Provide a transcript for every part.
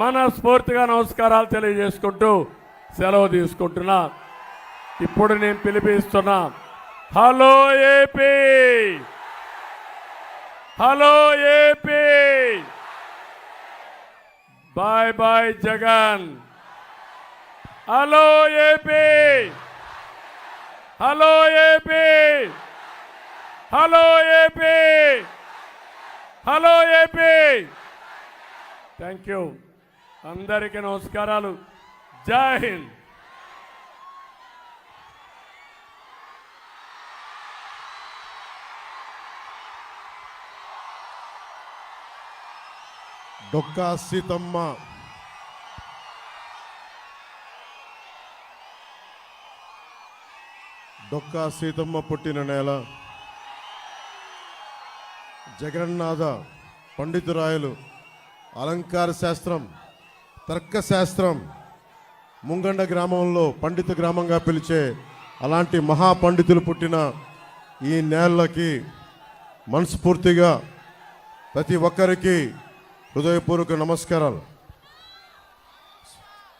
మనస్ఫూర్తిగా నమస్కారాలు తెలియజేసుకుంటూ సెలవు తీసుకుంటున్నా. ఇప్పుడు నేను పిలిపిస్తున్నా hello AP! Hello AP! Bye bye Jagan! Hello AP! Hello AP! Hello AP! Hello AP! Thank you. అందరికీ నమస్కారాలు. జై హింద్. డొక్కా సీతమ్మ. డొక్కా సీతమ్మ పుట్టిన నేల. జగన్నాథ పండితురాయలు. అలంకార శాస్త్రం. తర్కశాస్త్రం ముంగండ గ్రామంలో పండిత గ్రామంగా పిలిచే అలాంటి మహాపండితులు పుట్టిన ఈ నేలకి మనస్ఫూర్తిగా ప్రతి ఒక్కరికి హృదయపూర్వక నమస్కారాలు.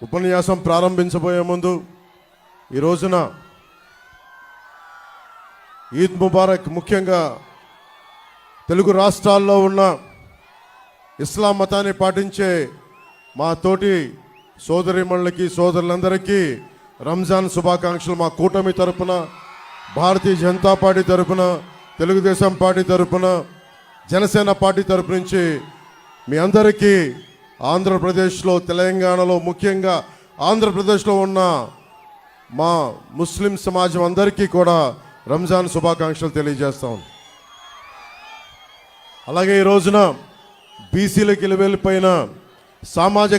ఉపన్యాసం ప్రారంభించబోయే ముందు ఈ రోజున ఈద్ ముబారక్ ముఖ్యంగా తెలుగు రాష్ట్రాల్లో ఉన్న ఇస్లాం మతాన్ని పాటించే మా తోటి సోదరిమణులకి సోదరులందరికీ రంజాన్ శుభాకాంక్షలు మా కూటమి తరపున భారతీయ జనతా పార్టీ తరపున తెలుగుదేశం పార్టీ తరపున జనసేన పార్టీ తరపు నుంచి మీ అందరికీ ఆంధ్రప్రదేశ్లో తెలంగాణలో ముఖ్యంగా ఆంధ్రప్రదేశ్లో ఉన్న మా ముస్లిం సమాజం అందరికీ కూడా రంజాన్ శుభాకాంక్షలు తెలియజేస్తాం అలాగే ఈ రోజున బీసీలకు వెళ్ళిపోయిన సామాజిక